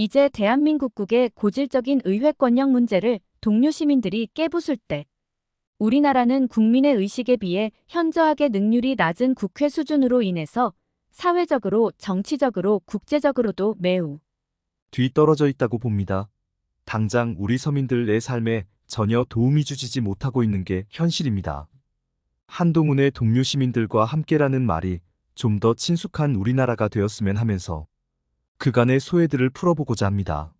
이제 대한민국국의 고질적인 의회 권력 문제를 동료 시민들이 깨부술 때 우리나라는 국민의 의식에 비해 현저하게 능률이 낮은 국회 수준으로 인해서 사회적으로, 정치적으로, 국제적으로도 매우 뒤떨어져 있다고 봅니다. 당장 우리 서민들의 삶에 전혀 도움이 주지지 못하고 있는 게 현실입니다. 한동훈의 동료 시민들과 함께라는 말이 좀 더 친숙한 우리나라가 되었으면 하면서 그간의 소외들을 풀어보고자 합니다.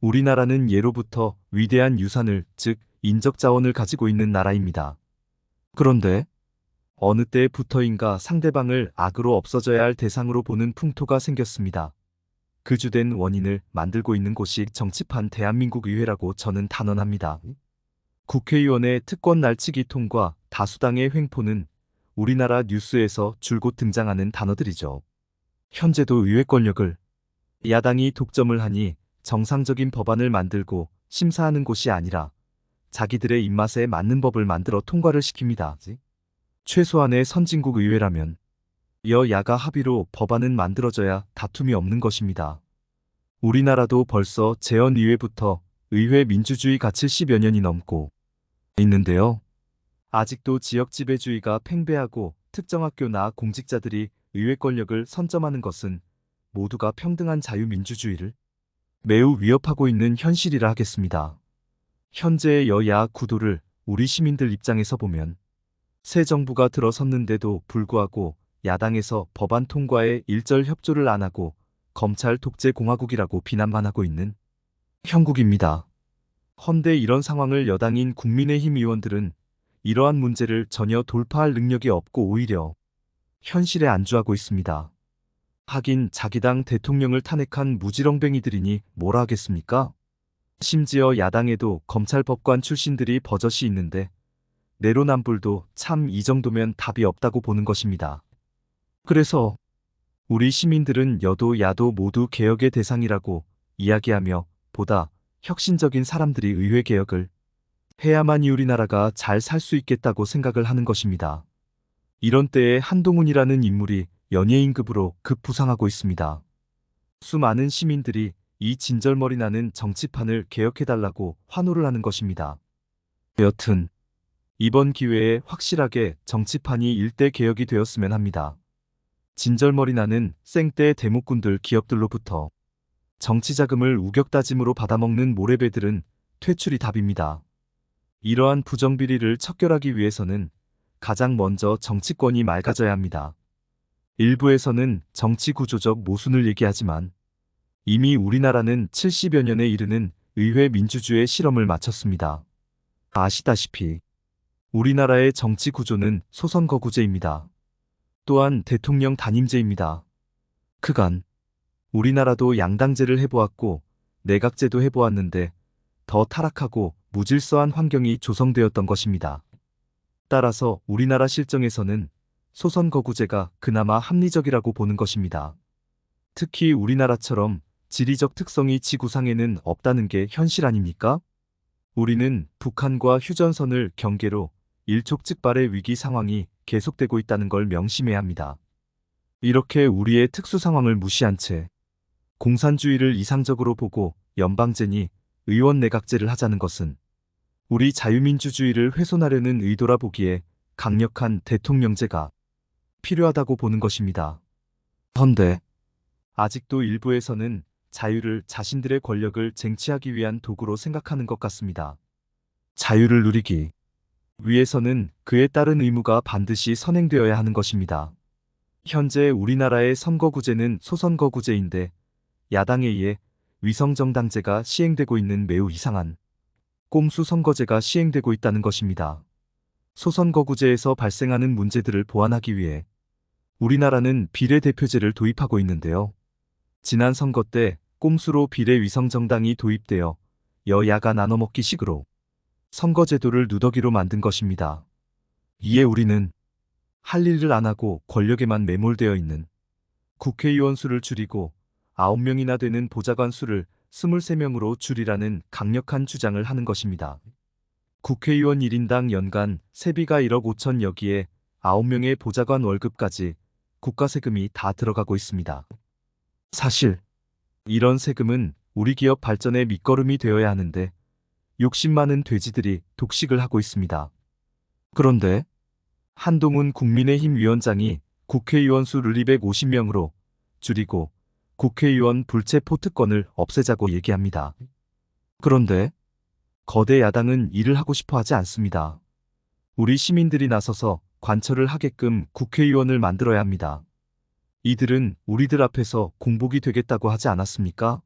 우리나라는 예로부터 위대한 유산을, 즉, 인적 자원을 가지고 있는 나라입니다. 그런데 어느 때부터인가 상대방을 악으로 없어져야 할 대상으로 보는 풍토가 생겼습니다. 그 주된 원인을 만들고 있는 곳이 정치판 대한민국 의회라고 저는 단언합니다. 국회의원의 특권 날치기 통과 다수당의 횡포는 우리나라 뉴스에서 줄곧 등장하는 단어들이죠. 현재도 의회 권력을 야당이 독점을 하니 정상적인 법안을 만들고 심사하는 곳이 아니라 자기들의 입맛에 맞는 법을 만들어 통과를 시킵니다. 최소한의 선진국 의회라면 여야가 합의로 법안은 만들어져야 다툼이 없는 것입니다. 우리나라도 벌써 재헌의회부터 의회 민주주의 가 70여 년이 넘고 있는데요. 아직도 지역 지배주의가 팽배하고 특정 학교나 공직자들이 의회 권력을 선점하는 것은 모두가 평등한 자유민주주의를 매우 위협하고 있는 현실이라 하겠습니다. 현재의 여야 구도를 우리 시민들 입장에서 보면 새 정부가 들어섰는데도 불구하고 야당에서 법안 통과에 일절 협조를 안 하고 검찰 독재 공화국이라고 비난만 하고 있는 형국입니다. 헌데 이런 상황을 여당인 국민의힘 의원들은 이러한 문제를 전혀 돌파할 능력이 없고 오히려 현실에 안주하고 있습니다. 하긴 자기 당 대통령을 탄핵한 무지렁뱅이들이니 뭐라 하겠습니까? 심지어 야당에도 검찰법관 출신들이 버젓이 있는데 내로남불도 참 이 정도면 답이 없다고 보는 것입니다. 그래서 우리 시민들은 여도 야도 모두 개혁의 대상이라고 이야기하며 보다 혁신적인 사람들이 의회 개혁을 해야만 이 우리나라가 잘 살 수 있겠다고 생각을 하는 것입니다. 이런 때에 한동훈이라는 인물이 연예인급으로 급부상하고 있습니다. 수많은 시민들이 이 진절머리 나는 정치판을 개혁해달라고 환호를 하는 것입니다. 여튼 이번 기회에 확실하게 정치판이 일대 개혁이 되었으면 합니다. 진절머리 나는 생떼 대목군들 기업들로부터 정치 자금을 우격다짐으로 받아먹는 모래배들은 퇴출이 답입니다. 이러한 부정비리를 척결하기 위해서는 가장 먼저 정치권이 맑아져야 합니다. 일부에서는 정치 구조적 모순을 얘기하지만 이미 우리나라는 70여 년에 이르는 의회 민주주의 실험을 마쳤습니다. 아시다시피 우리나라의 정치 구조는 소선거구제입니다. 또한 대통령 단임제입니다. 그간 우리나라도 양당제를 해보았고 내각제도 해보았는데 더 타락하고 무질서한 환경이 조성되었던 것입니다. 따라서 우리나라 실정에서는 소선 거구제가 그나마 합리적이라고 보는 것입니다. 특히 우리나라처럼 지리적 특성이 지구상에는 없다는 게 현실 아닙니까? 우리는 북한과 휴전선을 경계로 일촉즉발의 위기 상황이 계속되고 있다는 걸 명심해야 합니다. 이렇게 우리의 특수 상황을 무시한 채 공산주의를 이상적으로 보고 연방제니 의원 내각제를 하자는 것은 우리 자유민주주의를 훼손하려는 의도라 보기에 강력한 대통령제가 필요하다고 보는 것입니다. 헌데 아직도 일부에서는 자유를 자신들의 권력을 쟁취하기 위한 도구로 생각하는 것 같습니다. 자유를 누리기 위해서는 그에 따른 의무가 반드시 선행되어야 하는 것입니다. 현재 우리나라의 선거구제는 소선거구제인데 야당에 의해 위성정당제가 시행되고 있는 매우 이상한 꼼수 선거제가 시행되고 있다는 것입니다. 소선거구제에서 발생하는 문제들을 보완하기 위해 우리나라는 비례대표제를 도입하고 있는데요. 지난 선거 때 꼼수로 비례 위성정당이 도입되어 여야가 나눠먹기 식으로 선거제도를 누더기로 만든 것입니다. 이에 우리는 할 일을 안 하고 권력에만 매몰되어 있는 국회의원 수를 줄이고 9명이나 되는 보좌관 수를 23명으로 줄이라는 강력한 주장을 하는 것입니다. 국회의원 1인당 연간 세비가 1억 5천 여기에 9명의 보좌관 월급까지 국가 세금이 다 들어가고 있습니다. 사실 이런 세금은 우리 기업 발전의 밑거름이 되어야 하는데 욕심 많은 돼지들이 독식을 하고 있습니다. 그런데 한동훈 국민의힘 위원장이 국회의원 수를 250명으로 줄이고 국회의원 불체포 특권을 없애자고 얘기합니다. 그런데 거대 야당은 일을 하고 싶어 하지 않습니다. 우리 시민들이 나서서 관철을 하게끔 국회의원을 만들어야 합니다. 이들은 우리들 앞에서 공복이 되겠다고 하지 않았습니까?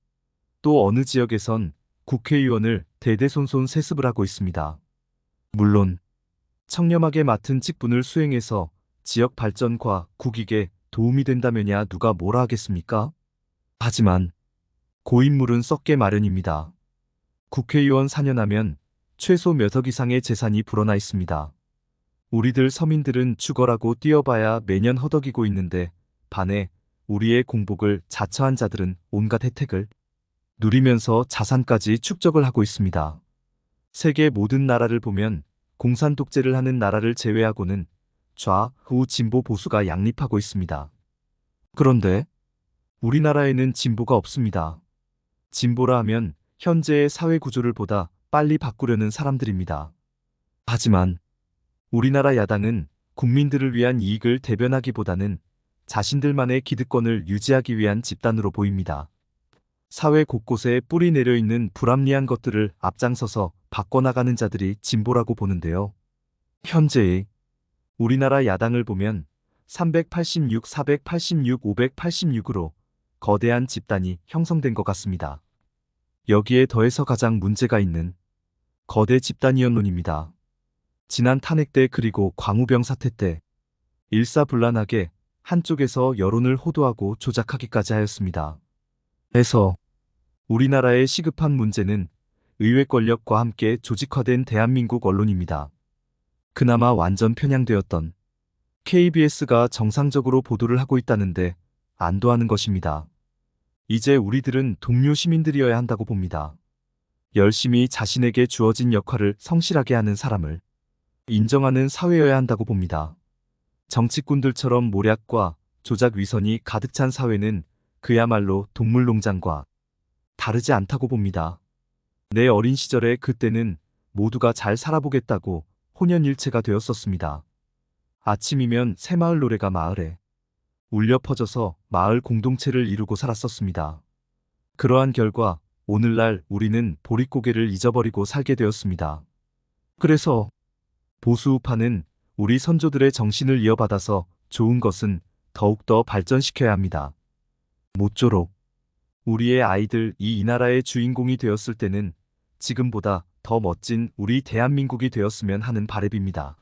또 어느 지역에선 국회의원을 대대손손 세습을 하고 있습니다. 물론 청렴하게 맡은 직분을 수행해서 지역 발전과 국익에 도움이 된다면야 누가 뭐라 하겠습니까? 하지만 고인물은 썩게 마련입니다. 국회의원 4년 하면 최소 몇 억 이상의 재산이 불어나 있습니다. 우리들 서민들은 죽어라고 뛰어봐야 매년 허덕이고 있는데 반해 우리의 공복을 자처한 자들은 온갖 혜택을 누리면서 자산까지 축적을 하고 있습니다. 세계 모든 나라를 보면 공산 독재를 하는 나라를 제외하고는 좌, 우, 진보 보수가 양립하고 있습니다. 그런데 우리나라에는 진보가 없습니다. 진보라 하면 현재의 사회 구조를 보다 빨리 바꾸려는 사람들입니다. 하지만 우리나라 야당은 국민들을 위한 이익을 대변하기보다는 자신들만의 기득권을 유지하기 위한 집단으로 보입니다. 사회 곳곳에 뿌리 내려 있는 불합리한 것들을 앞장서서 바꿔나가는 자들이 진보라고 보는데요. 현재의 우리나라 야당을 보면 386, 486, 586으로 거대한 집단이 형성된 것 같습니다. 여기에 더해서 가장 문제가 있는 거대 집단이언론입니다. 지난 탄핵 때 그리고 광우병 사태 때 일사불란하게 한쪽에서 여론을 호도하고 조작하기까지 하였습니다. 해서 우리나라의 시급한 문제는 의회 권력과 함께 조직화된 대한민국 언론입니다. 그나마 완전 편향되었던 KBS가 정상적으로 보도를 하고 있다는데 안도하는 것입니다. 이제 우리들은 동료 시민들이어야 한다고 봅니다. 열심히 자신에게 주어진 역할을 성실하게 하는 사람을 인정하는 사회여야 한다고 봅니다. 정치꾼들처럼 모략과 조작 위선이 가득 찬 사회는 그야말로 동물농장과 다르지 않다고 봅니다. 내 어린 시절에 그때는 모두가 잘 살아보겠다고 혼연일체가 되었었습니다. 아침이면 새마을 노래가 마을에 울려 퍼져서 마을 공동체를 이루고 살았었습니다. 그러한 결과 오늘날 우리는 보릿고개를 잊어버리고 살게 되었습니다. 그래서 보수우파는 우리 선조들의 정신을 이어받아서 좋은 것은 더욱더 발전시켜야 합니다. 모쪼록 우리의 아이들 이 이 나라의 주인공이 되었을 때는 지금보다 더 멋진 우리 대한민국이 되었으면 하는 바램입니다.